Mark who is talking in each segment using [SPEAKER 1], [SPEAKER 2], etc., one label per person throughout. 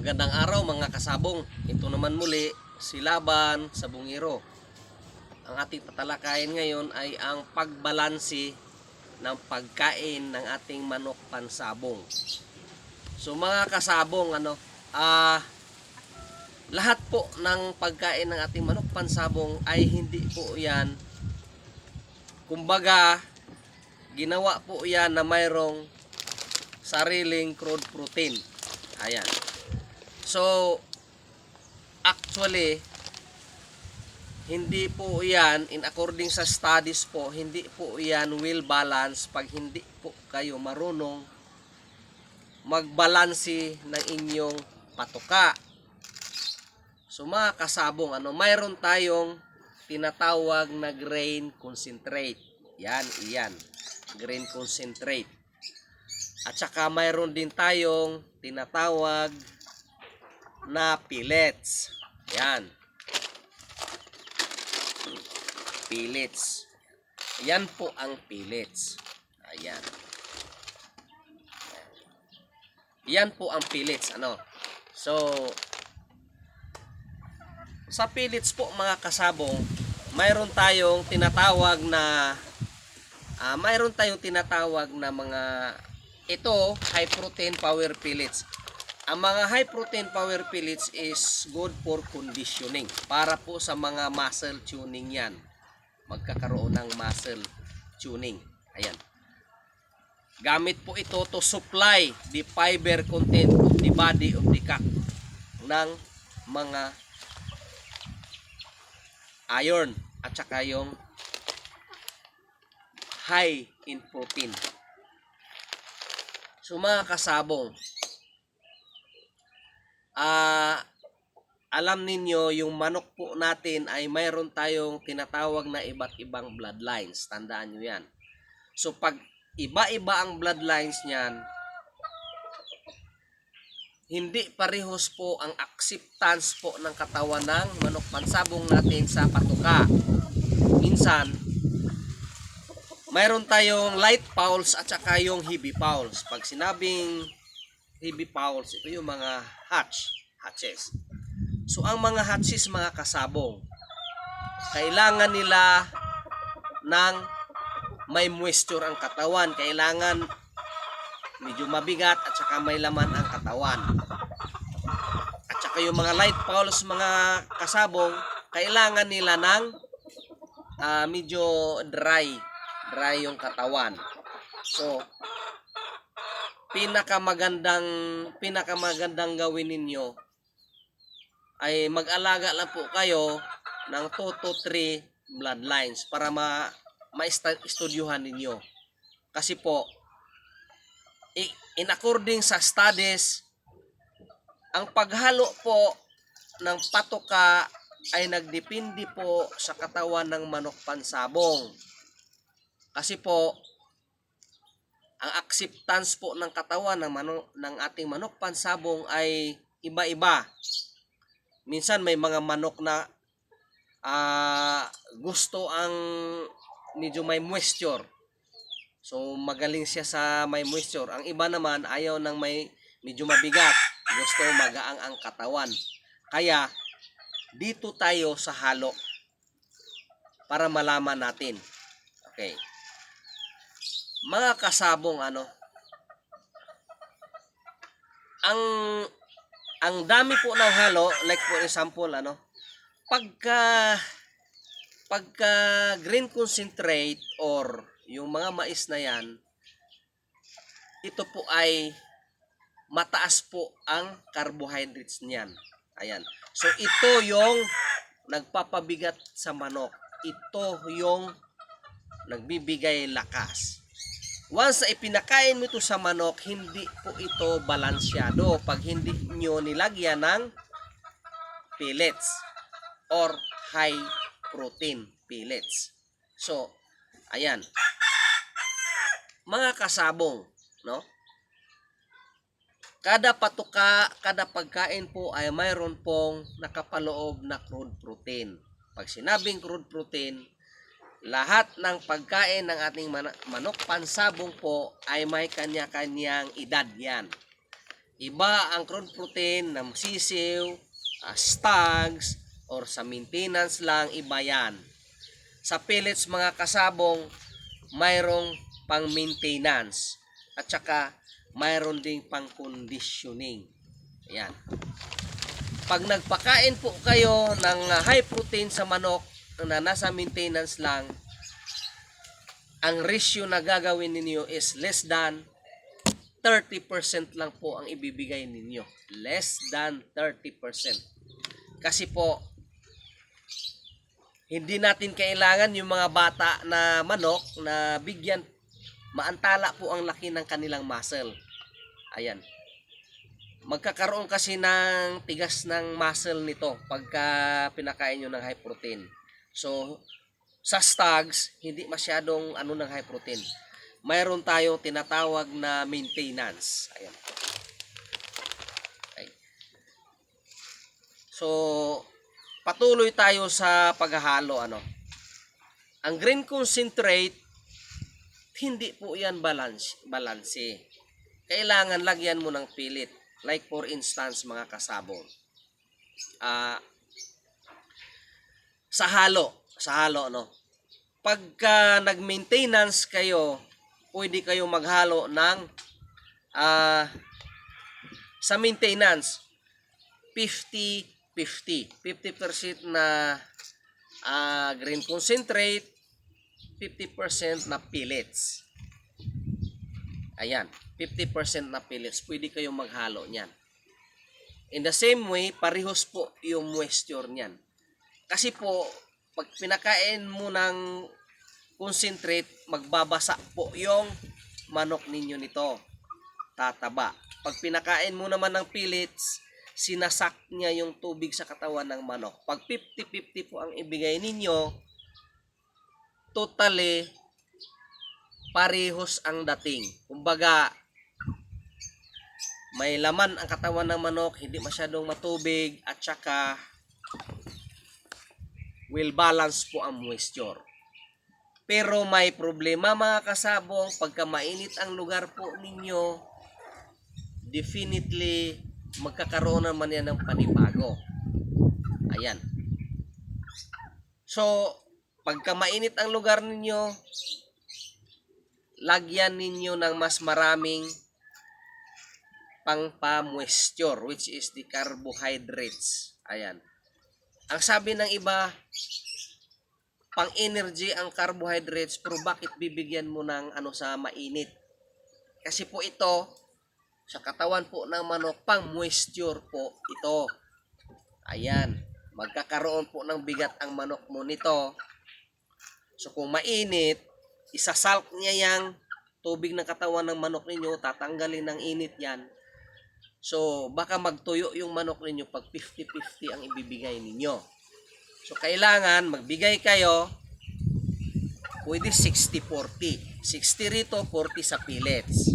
[SPEAKER 1] Magandang araw mga kasabong. Ito naman muli si Laban sa Bungiro. Ang ating tatalakayin ngayon ay ang pagbalansi ng pagkain ng ating manok pansabong. So mga kasabong ano, ah lahat po ng pagkain ng ating manok pansabong ay hindi po 'yan kumbaga ginawa po 'yan na mayroong sariling crude protein. Ayan. So, actually, hindi po yan, in according sa studies po, hindi po yan will balance pag hindi po kayo marunong magbalansi ng inyong patuka. So mga kasabong, ano, mayroon tayong tinatawag na grain concentrate. Yan, iyan. Grain concentrate. At saka mayroon din tayong tinatawag na pellets. Yan. Pellets. Yan po ang pellets. Ayan. Yan po ang pellets. Ano? So, sa pellets po mga kasabong, mayroon tayong tinatawag na ah mayroon tayong tinatawag na mga ito high protein power pellets. Ang mga high protein power pellets is good for conditioning para po sa mga muscle tuning yan. Magkakaroon ng muscle tuning. Ayan. Gamit po ito to supply the fiber content of the body of the cock ng mga iron at saka yung high in protein. So mga kasabong, ah alam ninyo yung manok po natin ay mayroon tayong tinatawag na iba't ibang bloodlines. Tandaan nyo yan. So pag iba-iba ang bloodlines niyan, hindi parehos po ang acceptance po ng katawan ng manok pansabong natin sa patuka. Minsan, mayroon tayong light fowls at saka yung heavy fowls. Pag sinabing heavy fowls, ito yung mga hatch, hatches. So ang mga hatches mga kasabong, kailangan nila ng may moisture ang katawan. Kailangan medyo mabigat at saka may laman ang katawan. At saka yung mga light fowls mga kasabong, kailangan nila ng ah, medyo dry, dry yung katawan. So, pinakamagandang pinakamagandang gawin ninyo ay mag-alaga lang po kayo ng 2 to 3 bloodlines para ma ma-estudyuhan ninyo. Kasi po, in according sa studies, ang paghalo po ng patoka ay nagdepende po sa katawan ng manok pansabong. Kasi po, ang acceptance po ng katawan ng, manok, ng ating manok pansabong ay iba-iba. Minsan may mga manok na ah, gusto ang medyo may moisture. So magaling siya sa may moisture. Ang iba naman ayaw ng may medyo mabigat. Gusto magaang ang katawan. Kaya dito tayo sa halo para malaman natin. Okay. Mga kasabong ano ang ang dami po ng halo, like for example, ano, pagka pagka green concentrate or yung mga mais na yan, ito po ay mataas po ang carbohydrates niyan. Ayan. So ito yung nagpapabigat sa manok. Ito yung nagbibigay lakas. Once na ipinakain mo ito sa manok, hindi po ito balansyado pag hindi nyo nilagyan ng pellets or high protein pellets. So, ayan. Mga kasabong, no? Kada patuka, kada pagkain po ay mayroon pong nakapaloob na crude protein. Pag sinabing crude protein, lahat ng pagkain ng ating manok pansabong po ay may kanya-kanyang edad yan. Iba ang crude protein ng sisiw, ah, stags, or sa maintenance lang, iba yan. Sa pellets mga kasabong, mayroong pang maintenance. At saka, mayroon ding pang conditioning. Ayan. Pag nagpakain po kayo ng ah, high protein sa manok na nasa maintenance lang, ang ratio na gagawin ninyo is less than 30% lang po ang ibibigay ninyo. Less than 30%. Kasi po, hindi natin kailangan yung mga bata na manok na bigyan, maantala po ang laki ng kanilang muscle. Ayan. Magkakaroon kasi ng tigas ng muscle nito pagka pinakain nyo ng high protein. So, sa stags, hindi masyadong ano ng high protein mayroon tayong tinatawag na maintenance. Ayan. Okay. So, patuloy tayo sa paghahalo. Ano? Ang green concentrate, hindi po yan balance, balanse. Kailangan lagyan mo ng pilit. Like for instance, mga kasabong. Ah, sa halo, sa halo, no? Pagka nag-maintenance kayo, pwede kayo maghalo ng ah sa maintenance 50-50 50% na ah, green concentrate 50% na pellets. Ayan 50% na pellets. Pwede kayo maghalo niyan. In the same way parehos po yung moisture niyan kasi po pag pinakain mo ng concentrate, magbabasa po yung manok ninyo nito. Tataba. Pag pinakain mo naman ng pellets, sinasak niya yung tubig sa katawan ng manok. Pag 50-50 po ang ibigay ninyo, totally parehos ang dating. Kumbaga, may laman ang katawan ng manok, hindi masyadong matubig, at saka will balance po ang moisture. Pero may problema mga kasabong, pagka mainit ang lugar po ninyo, definitely magkakaroon naman yan ng panibago. Ayan. So, pagka mainit ang lugar ninyo, lagyan ninyo ng mas maraming pangpa-moisture, which is the carbohydrates. Ayan. Ang sabi ng iba, pang energy ang carbohydrates pero bakit bibigyan mo ng ano sa mainit? Kasi po ito sa katawan po ng manok pang moisture po ito. Ayan, magkakaroon po ng bigat ang manok mo nito. So kung mainit, isasalk niya yang tubig ng katawan ng manok ninyo, tatanggalin ng init yan. So baka magtuyo yung manok ninyo pag 50-50 ang ibibigay ninyo. So, kailangan magbigay kayo pwede 60-40. 60 rito, 40 sa pellets.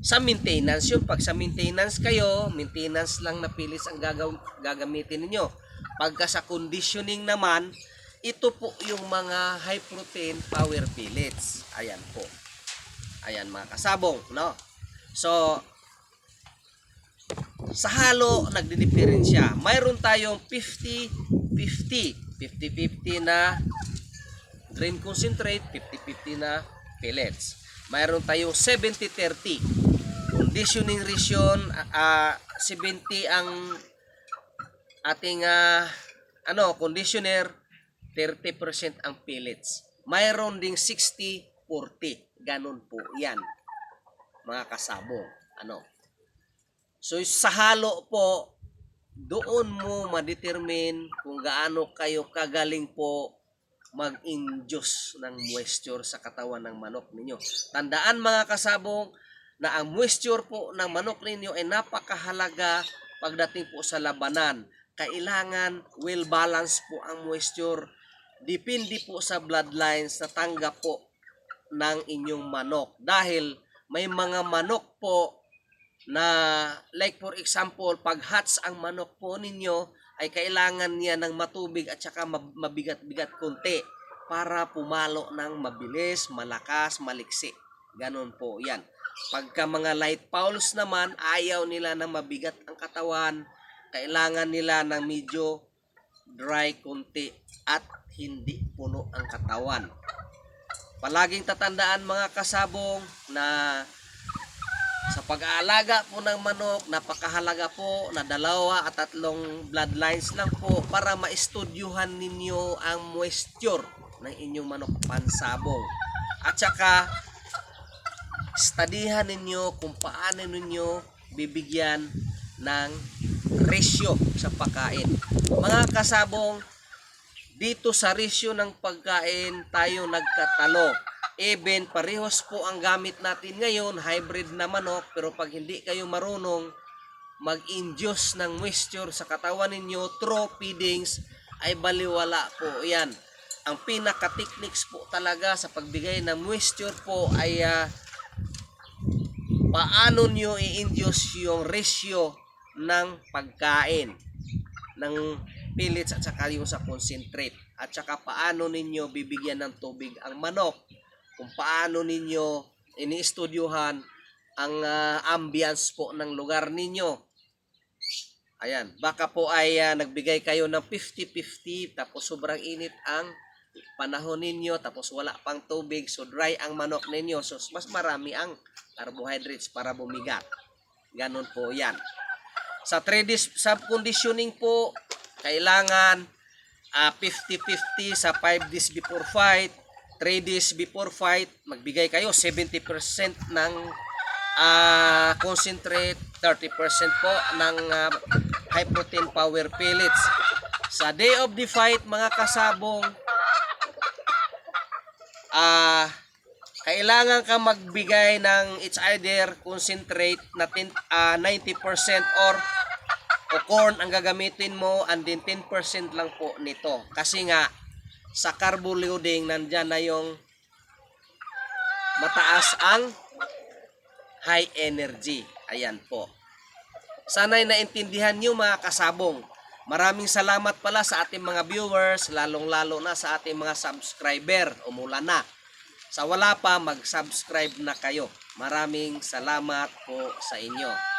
[SPEAKER 1] Sa maintenance yun. Pag sa maintenance kayo, maintenance lang na pellets ang gagaw- gagamitin ninyo. Pagka sa conditioning naman, ito po yung mga high protein power pellets. Ayan po. Ayan mga kasabong, no? So, sa halo, nagdidiferensya. Mayroon tayong 50-50. 50-50 na green concentrate, 50-50 na pellets. Mayroon tayong 70-30. Conditioning region, ah, 70 ang ating ah, ano, conditioner, 30% ang pellets. Mayroon ding 60-40. Ganon po yan. Mga kasabong. Ano? So sa halo po, doon mo ma-determine kung gaano kayo kagaling po mag-induce ng moisture sa katawan ng manok ninyo. Tandaan mga kasabong na ang moisture po ng manok ninyo ay napakahalaga pagdating po sa labanan. Kailangan well balance po ang moisture. Depende po sa bloodlines na tanggap po ng inyong manok. Dahil may mga manok po na like for example, pag hats ang manok po ninyo, ay kailangan niya ng matubig at saka mab- mabigat-bigat konti para pumalo ng mabilis, malakas, maliksi. Ganon po yan. Pagka mga light fouls naman, ayaw nila na mabigat ang katawan. Kailangan nila ng medyo dry kunti at hindi puno ang katawan. Palaging tatandaan mga kasabong na sa pag-aalaga po ng manok, napakahalaga po na dalawa at tatlong bloodlines lang po para maistudyuhan ninyo ang moisture ng inyong manok pansabong. At saka, studyhan ninyo kung paano ninyo bibigyan ng ratio sa pagkain. Mga kasabong, dito sa ratio ng pagkain tayo nagkatalo. Even parehos po ang gamit natin ngayon, hybrid na manok, pero pag hindi kayo marunong mag-induce ng moisture sa katawan ninyo through feedings, ay baliwala po yan. Ang pinaka-techniques po talaga sa pagbigay ng moisture po ay ah, paano nyo i-induce yung ratio ng pagkain ng pellets at saka yung sa concentrate. At saka paano ninyo bibigyan ng tubig ang manok kung paano ninyo iniistudyuhan ang ah, ambience po ng lugar ninyo. Ayan baka po ay ah, nagbigay kayo ng 50-50 tapos sobrang init ang panahon ninyo tapos wala pang tubig so dry ang manok ninyo so mas marami ang carbohydrates para bumigat. Ganon po yan. Sa 3D subconditioning po kailangan ah, 50-50 sa 5 days before fight 3 days before fight magbigay kayo 70% ng ah, concentrate 30% po ng ah, high protein power pellets sa day of the fight mga kasabong ah kailangan ka magbigay ng it's either concentrate na 10, ah, 90% or o corn ang gagamitin mo and then 10% lang po nito. Kasi nga sa carbo loading nandyan na yung mataas ang high energy. Ayan po. Sana'y naintindihan nyo mga kasabong. Maraming salamat pala sa ating mga viewers, lalong-lalo na sa ating mga subscriber. Umula na. Sa wala pa, mag-subscribe na kayo. Maraming salamat po sa inyo.